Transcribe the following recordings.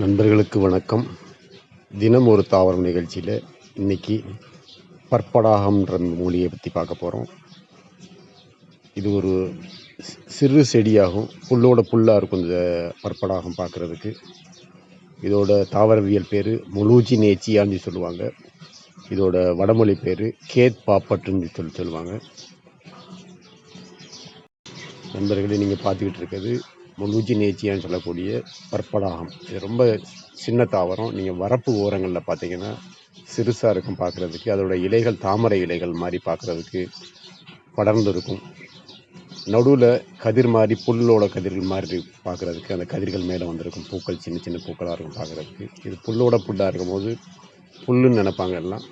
நண்பர்களுக்கு வணக்கம். தினம் ஒரு தாவரம் நிகழ்ச்சியில் இன்னைக்கு பற்படாகம்ன்ற மூலியை பற்றி பார்க்க போகிறோம் இது ஒரு சிறு செடியாகும். புல்லோட புல்லாக இருக்கும் இந்த பற்படாகம் பார்க்குறதுக்கு. இதோட தாவரவியல் பேர் முழுஜி நேச்சியான்னு சொல்லுவாங்க. இதோட வடமொழி பேர் கேத் பாப்பட்டுன்னு சொல்லி சொல்லுவாங்க. நண்பர்களே நீங்கள் பார்த்துக்கிட்டு இருக்கிறது முழுஜி நேச்சியான்னு சொல்லக்கூடிய பற்படாகம் இது ரொம்ப சின்ன தாவரம். நீங்கள் வரப்பு ஓரங்களில் பார்த்தீங்கன்னா சிறுசாக இருக்கும் பார்க்குறதுக்கு அதோட இலைகள் தாமரை இலைகள் மாதிரி பார்க்குறதுக்கு படர்ந்து இருக்கும் நடுவில் கதிர் மாதிரி புல்லோட கதிர்கள் மாதிரி பார்க்குறதுக்கு அந்த கதிர்கள் மேலே வந்திருக்கும். பூக்கள் சின்ன சின்ன பூக்களாக இருக்கும் பார்க்குறதுக்கு இது புல்லோட புல்லாக இருக்கும்போது புல்லுன்னு நினைப்பாங்க எல்லாம்.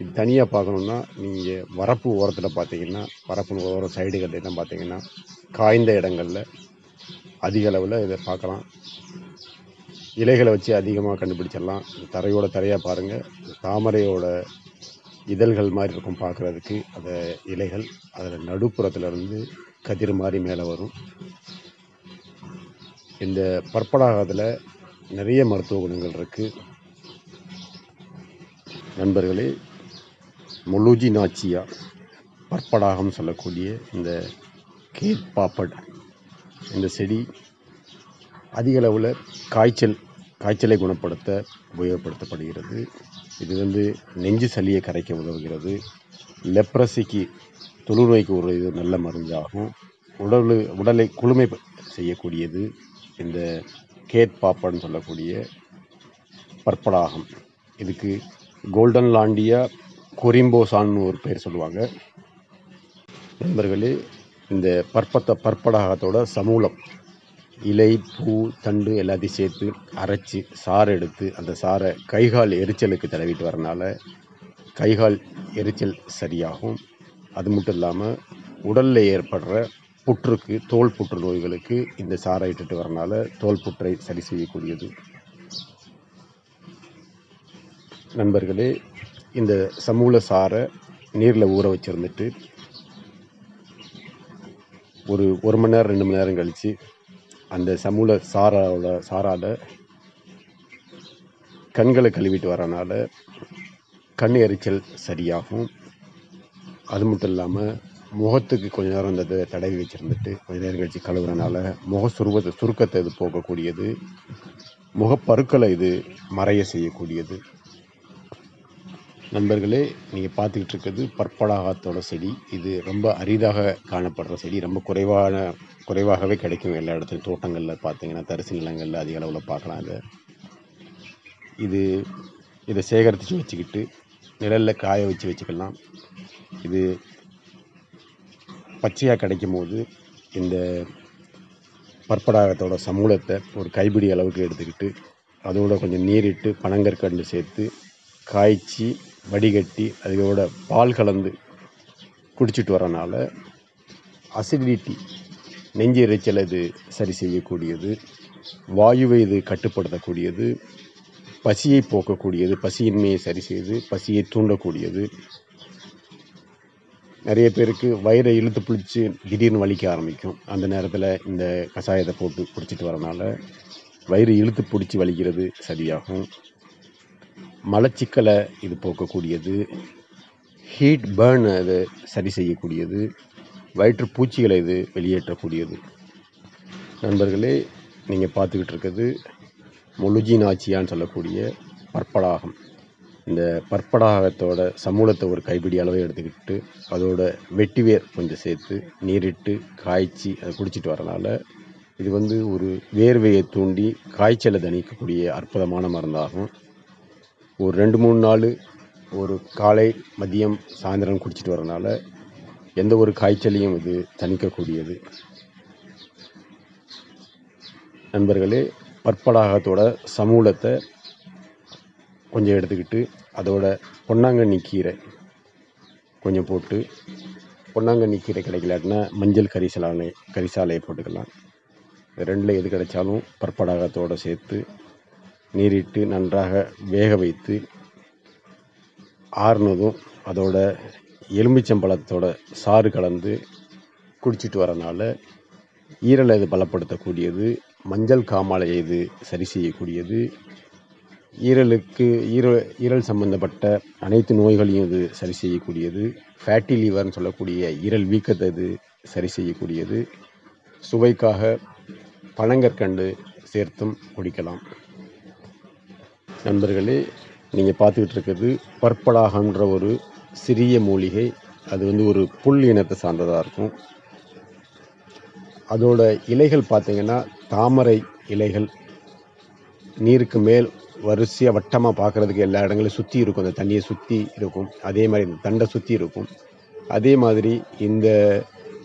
இது தனியாக பார்க்கணுன்னா நீங்கள் வரப்பு ஓரத்தில் பார்த்தீங்கன்னா வரப்பு ஓரம் சைடுகள் எல்லாம் பார்த்தீங்கன்னா காய்ந்த இடங்களில் அதிக அளவில் இதை பார்க்கலாம். இலைகளை வச்சு அதிகமாக கண்டுபிடிச்சிடலாம். இந்த தரையோட தரையாக பாருங்கள் தாமரையோட இதழ்கள் மாதிரி இருக்கும் பார்க்குறதுக்கு. அந்த இலைகள் அதில் நடுப்புறத்தில் இருந்து கதிர் மாதிரி மேலே வரும். இந்த பற்படாகத்தில் நிறைய மருத்துவ குணங்கள் இருக்குது நண்பர்களே முழுஜி நாச்சியா பற்படாகம் சொல்லக்கூடிய இந்த கேட் பாப்பட் இந்த செடி அதிக அளவில் காய்ச்சல் காய்ச்சலை குணப்படுத்த உபயோகப்படுத்தப்படுகிறது. இது வந்து நெஞ்சு சளியை கரைக்க உதவுகிறது. லெப்ரசிக்கு தொழுநோய்க்கு ஒரு இது நல்ல மருந்தாகும். உடல் உடலை குளுமை செய்யக்கூடியது. இந்த கேட் பாப்பன்னு சொல்லக்கூடிய பற்படாகும். இதுக்கு கோல்டன் லாண்டியா கொரிம்போசான்னு ஒரு பேர் சொல்லுவாங்க. நண்பர்களே இந்த பற்பத்தை பற்படாகத்தோட சமூலம் இலை பூ தண்டு எல்லாத்தையும் சேர்த்து அரைச்சி சாறு எடுத்து அந்த சாறை கைகால் எரிச்சலுக்கு தடவிட்டு வரனால கைகால் எரிச்சல் சரியாகும். அது மட்டும் இல்லாமல் உடலில் ஏற்படுற புற்றுக்கு தோல் புற்று நோய்களுக்கு இந்த சாறை இட்டுட்டு வரனால தோல் புற்றை சரி செய்யக்கூடியது. நண்பர்களே இந்த சமூல சாரை நீரில் ஊற வச்சுருந்துட்டு ஒரு ஒரு மணி நேரம் ரெண்டு மணி நேரம் கழித்து அந்த சமூல சாராவோட சாரால் கண்களை கழுவிட்டு வரனால கண் எரிச்சல் சரியாகும். அது மட்டும் இல்லாமல் முகத்துக்கு கொஞ்ச நேரம் அந்த இதை தடவி வச்சுருந்துட்டு கொஞ்ச நேரம் கழித்து கழுவுறனால முக சுருவத்தை சுருக்கத்தை இது போகக்கூடியது. முகப்பருக்களை இது மறைய செய்யக்கூடியது. நண்பர்களே நீங்கள் பார்த்துக்கிட்டு இருக்கிறது பற்படாகத்தோட செடி. இது ரொம்ப அரிதாக காணப்படுற செடி. ரொம்ப குறைவான குறைவாகவே கிடைக்கும் எல்லா இடத்துலையும். தோட்டங்களில் பார்த்தீங்கன்னா தரிசு நிலங்களில் அதிக அளவில் பார்க்கலாம் இதை. இது இதை சேகரித்து வச்சுக்கிட்டு நிழலில் காய வச்சு வச்சுக்கலாம். இது பச்சையாக கிடைக்கும் போது இந்த பற்படாகத்தோட சமூலத்தை ஒரு கைப்பிடி அளவுக்கு எடுத்துக்கிட்டு அதோட கொஞ்சம் நீரிட்டு பனங்கற்கண்டு சேர்த்து காய்ச்சி வடிகட்டி அதோட பால் கலந்து குடிச்சிட்டு வரனால அசிடிட்டி நெஞ்சு எரிச்சலை இது சரி செய்யக்கூடியது வாயுவை இது கட்டுப்படுத்தக்கூடியது பசியை போக்கக்கூடியது பசியின்மையை சரி செய்து பசியை தூண்டக்கூடியது. நிறைய பேருக்கு வயிறை இழுத்து பிடிச்சி திடீர்னு வலிக்க ஆரம்பிக்கும். அந்த நேரத்தில் இந்த கஷாயத்தை போட்டு குடிச்சிட்டு வரனால வயிறு இழுத்து பிடிச்சி வலிக்கிறது சரியாகும். மலச்சிக்கலை இது போக்கக்கூடியது. ஹீட் பேர்ன் இது சரி செய்யக்கூடியது. வயிற்று பூச்சிகளை இது வெளியேற்றக்கூடியது. நண்பர்களே நீங்கள் பார்த்துக்கிட்டு இருக்கிறது முழுஜீனாச்சியான்னு சொல்லக்கூடிய பற்படாகம். இந்த பற்படாகத்தோட சமூலத்தை ஒரு கைப்பிடி அளவை எடுத்துக்கிட்டு அதோட வெட்டிவேர் கொஞ்சம் சேர்த்து நீரிட்டு காய்ச்சி அதை குடிச்சிட்டு வரனால இது வந்து ஒரு வேர்வையை தூண்டி காய்ச்சலை தணிக்கக்கூடிய அற்புதமான மருந்தாகும். ஒரு ரெண்டு மூணு நாள் ஒரு காலை மதியம் சாயந்தரம் குடிச்சிட்டு வரனால எந்த ஒரு காய்ச்சலையும் இது தணிக்கக்கூடியது. நண்பர்களே பற்படாகத்தோட சமூலத்தை கொஞ்சம் எடுத்துக்கிட்டு அதோட பொன்னாங்கண்ணி கீரை கொஞ்சம் போட்டு பொன்னாங்கண்ணி கீரை கிடைக்கலாட்டினா மஞ்சள் கரிசலானை கரிசாலையை போட்டுக்கலாம். ரெண்டில் எது கிடைச்சாலும் பற்படாகத்தோடு சேர்த்து நீரிட்டு நன்றாக வேக வைத்து ஆறுனதும் அதோட எலுமிச்சம்பழத்தோட சாறு கலந்து குடிச்சிட்டு வரனால ஈரலை இது பலப்படுத்தக்கூடியது மஞ்சள் காமாலையை இது சரி செய்யக்கூடியது ஈரலுக்கு ஈர ஈரல் சம்பந்தப்பட்ட அனைத்து நோய்களையும் இது சரி செய்யக்கூடியது ஃபேட்டி லிவர்னு சொல்லக்கூடிய ஈரல் வீக்கத்தை இது சரி செய்யக்கூடியது சுவைக்காக பனங்கற்கண்டு சேர்த்தும் குடிக்கலாம். நண்பர்களே நீங்கள் பார்த்துக்கிட்டு இருக்கிறது பற்படாகன்ற ஒரு சிறிய மூலிகை. அது வந்து ஒரு புல் இனத்தை சார்ந்ததாக இருக்கும். அதோட இலைகள் பார்த்திங்கன்னா தாமரை இலைகள். நீருக்கு மேல் வரிசையாக வட்டமாக பார்க்குறதுக்கு எல்லா இடங்களையும் சுற்றி இருக்கும். அந்த தண்ணியை சுற்றி இருக்கும். அதே மாதிரி இந்த தண்டை சுற்றி இருக்கும். அதே மாதிரி இந்த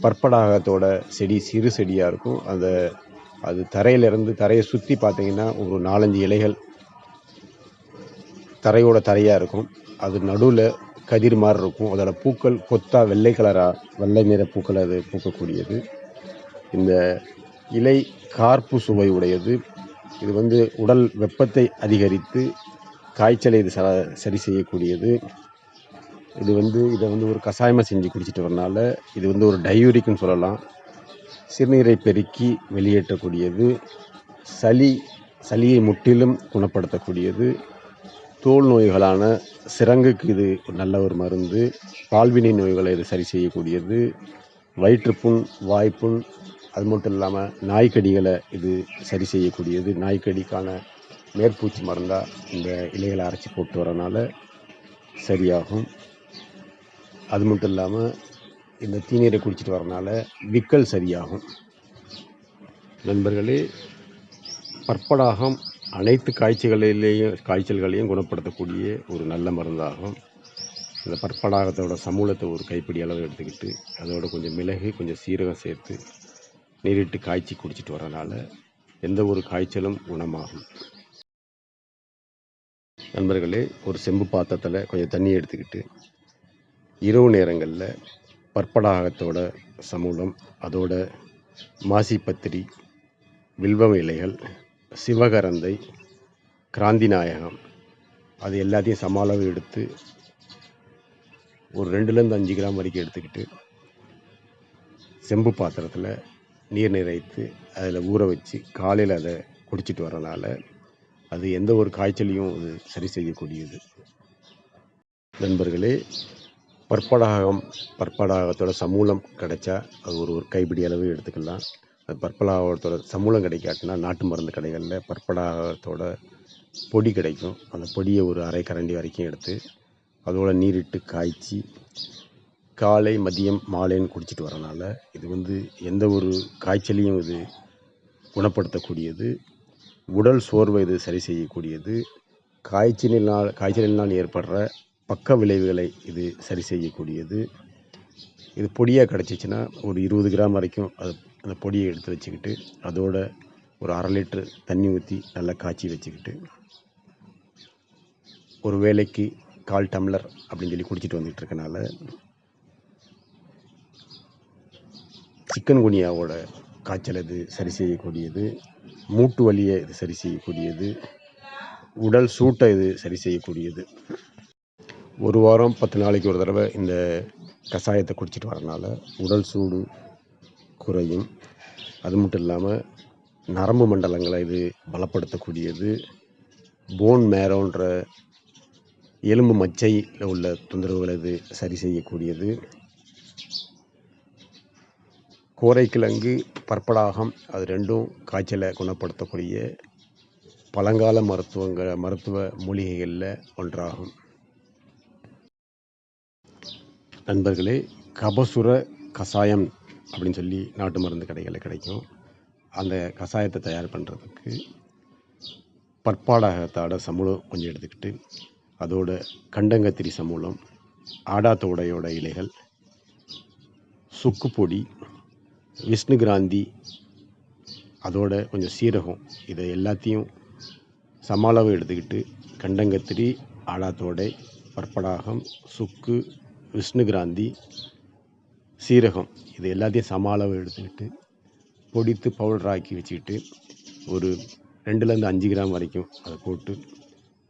பற்படாகத்தோட செடி சிறு செடியாக இருக்கும். அந்த அது தரையிலிருந்து தரையை சுற்றி பார்த்திங்கன்னா ஒரு நாலஞ்சு இலைகள் தரையோட தரையாக இருக்கும். அது நடுவில் கதிர் மாதிரி இருக்கும். அதோட பூக்கள் கொத்தா வெள்ளை கலராக வெள்ளை நிற பூக்கள் அது பூக்கக்கூடியது. இந்த இலை கார்ப்பு சுவை உடையது. இது வந்து உடல் வெப்பத்தை அதிகரித்து காய்ச்சலை இது ச சரி செய்யக்கூடியது. இது வந்து இதை வந்து ஒரு கஷாயமாக செஞ்சு குடிச்சிட்டு வரனால இது வந்து ஒரு டயூரிக்னு சொல்லலாம். சிறுநீரை பெருக்கி வெளியேற்றக்கூடியது. சளி சளியை முற்றிலும் குணப்படுத்தக்கூடியது. தோல் நோய்களான சிரங்குக்கு இது நல்ல ஒரு மருந்து. பால்வினை நோய்களை இது சரி செய்யக்கூடியது. வயிற்றுப்புண் வாய்ப்புண் அது மட்டும் இல்லாமல் நாய்க்கடிகளை இது சரி செய்யக்கூடியது. நாய்க்கடிக்கான மேற்பூச்சி மருந்தாக இந்த இலைகளை அரைச்சி போட்டு வரனால சரியாகும். அது மட்டும் இல்லாமல் இந்த தீநீரை குடிச்சிட்டு வரனால விக்கல் சரியாகும். நண்பர்களே பற்படாகம் அனைத்து காய்ச்சல்களிலேயும் காய்ச்சல்களையும் குணப்படுத்தக்கூடிய ஒரு நல்ல மருந்தாகும். இந்த பற்படாகத்தோட சமூலத்தை ஒரு கைப்பிடி அளவு எடுத்துக்கிட்டு அதோட கொஞ்சம் மிளகு கொஞ்சம் சீரகம் சேர்த்து நீரிட்டு காய்ச்சி குடிச்சிட்டு வரனால எந்த ஒரு காய்ச்சலும் குணமாகும். நண்பர்களே ஒரு செம்பு பாத்திரத்தில் கொஞ்சம் தண்ணி எடுத்துக்கிட்டு இரவு நேரங்களில் பற்படாகத்தோட சமூலம் அதோட மாசிப்பத்திரி வில்வம் இலைகள் சிவகரந்தை கிராந்தி நாயகம் அது எல்லாத்தையும் சம அளவு எடுத்து ஒரு ரெண்டுலேருந்து அஞ்சு கிராம் வரைக்கும் எடுத்துக்கிட்டு செம்பு பாத்திரத்தில் நீர் நிறைத்து அதில் ஊற வச்சு காலையில் அதை குடிச்சிட்டு வரனால அது எந்த ஒரு காய்ச்சலையும் அது சரி செய்யக்கூடியது. நண்பர்களே பற்படாகம் பற்படாகத்தோட சமூலம் கிடைச்சா அது ஒரு ஒரு கைப்பிடி அளவு எடுத்துக்கலாம். அது பற்படாகத்தோட சமூலம் கிடைக்காட்டினா நாட்டு மருந்து கடைகளில் பற்படாகத்தோட பொடி கிடைக்கும். அந்த பொடியை ஒரு அரை கரண்டி வரைக்கும் எடுத்து அதோட நீரிட்டு காய்ச்சி காலை மதியம் மாலைன்னு குடிச்சிட்டு வரனால இது வந்து எந்த ஒரு காய்ச்சலையும் இது குணப்படுத்தக்கூடியது. உடல் சோர்வை இது சரி செய்யக்கூடியது. காய்ச்சலினால் காய்ச்சலினால் ஏற்படுற பக்க விளைவுகளை இது சரி செய்யக்கூடியது. இது பொடியாக கிடச்சிச்சின்னா ஒரு இருபது கிராம் வரைக்கும் அது அந்த பொடியை எடுத்து வச்சுக்கிட்டு அதோட ஒரு அரை லிட்ரு தண்ணி ஊற்றி நல்லா காய்ச்சி வச்சுக்கிட்டு ஒரு வேலைக்கு கால் டம்ளர் அப்படின்னு சொல்லி குடிச்சிட்டு வந்துக்கிட்டு இருக்கனால சிக்கன் குனியாவோட காய்ச்சல் இது சரி செய்யக்கூடியது மூட்டு வலியை இது சரி செய்யக்கூடியது உடல் சூட்டை இது சரி செய்யக்கூடியது. ஒரு வாரம் பத்து நாளைக்கு ஒரு தடவை இந்த கஷாயத்தை குடிச்சிட்டு வரனால உடல் சூடு குறையும். அது மட்டும் இல்லாமல் நரம்பு மண்டலங்களை இது பலப்படுத்தக்கூடியது. போன் மேரோன்ற எலும்பு மச்சையில் உள்ள தொந்தரவுகளை இது சரி செய்யக்கூடியது. கோரைக்கிழங்கு பற்படாகம் அது ரெண்டும் காய்ச்சலை குணப்படுத்தக்கூடிய பழங்கால மருத்துவங்க மருத்துவ மூலிகைகளில் ஒன்றாகும். நண்பர்களே கபசுர கஷாயம் அப்படின்னு சொல்லி நாட்டு மருந்து கடைகளில் கிடைக்கும். அந்த கஷாயத்தை தயார் பண்ணுறதுக்கு பற்பாடகத்தாட சமூலம் கொஞ்சம் எடுத்துக்கிட்டு அதோட கண்டங்கத்திரி சமூலம் ஆடாத்தோடையோட இலைகள் சுக்குப்பொடி விஷ்ணு கிராந்தி அதோட கொஞ்சம் சீரகம் இதை எல்லாத்தையும் சமாளவு எடுத்துக்கிட்டு கண்டங்கத்திரி ஆடாத்தோடை பற்படாகம் சுக்கு விஷ்ணு கிராந்தி சீரகம் இது எல்லாத்தையும் சம அளவு எடுத்துக்கிட்டு பொடித்து பவுடர் ஆக்கி வச்சுக்கிட்டு ஒரு ரெண்டுலேருந்து அஞ்சு கிராம் வரைக்கும் அதை போட்டு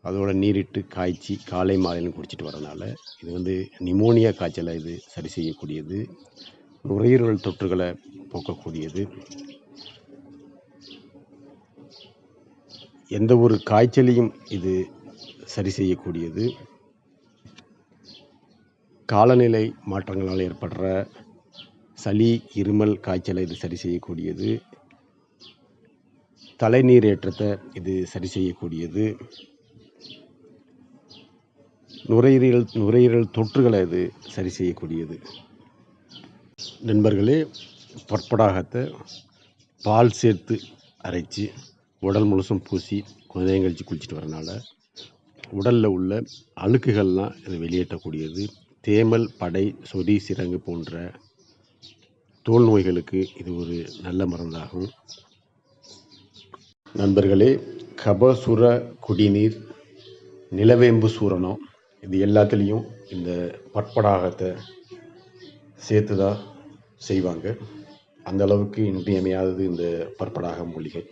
அதோட நீரிட்டு காய்ச்சி காலை மாலையிலும் குடிச்சிட்டு வரனால இது வந்து நிமோனியா காய்ச்சலை இது சரி செய்யக்கூடியது. நுரையீரல் தொற்றுகளை போக்கக்கூடியது. எந்த ஒரு காய்ச்சலையும் இது சரி செய்யக்கூடியது. காலநிலை மாற்றங்களால் ஏற்படுற சளி இருமல் காய்ச்சலை இது சரி செய்யக்கூடியது. தலைநீர் ஏற்றத்தை இது சரி செய்யக்கூடியது. நுரையீரல் நுரையீரல் தொற்றுகளை இது சரி செய்யக்கூடியது. நண்பர்களே பற்படாகத்தை பால் சேர்த்து அரைச்சி உடல் முழுசும் பூசி கொஞ்ச நேரம் கழித்து குளிச்சுட்டு வரனால உடலில் உள்ள அழுக்குகள்லாம் இது வெளியேற்றக்கூடியது. தேமல் படை சொதி சிரங்கு போன்ற தோல் நோய்களுக்கு இது ஒரு நல்ல மருந்தாகும். நண்பர்களே கபசுர குடிநீர் நிலவேம்பு சூரணம் இது எல்லாத்துலேயும் இந்த பற்படாகத்தை சேர்த்து தான் செய்வாங்க. அந்த அளவுக்கு இன்றியமையாதது இந்த பற்படாக மூலிகை.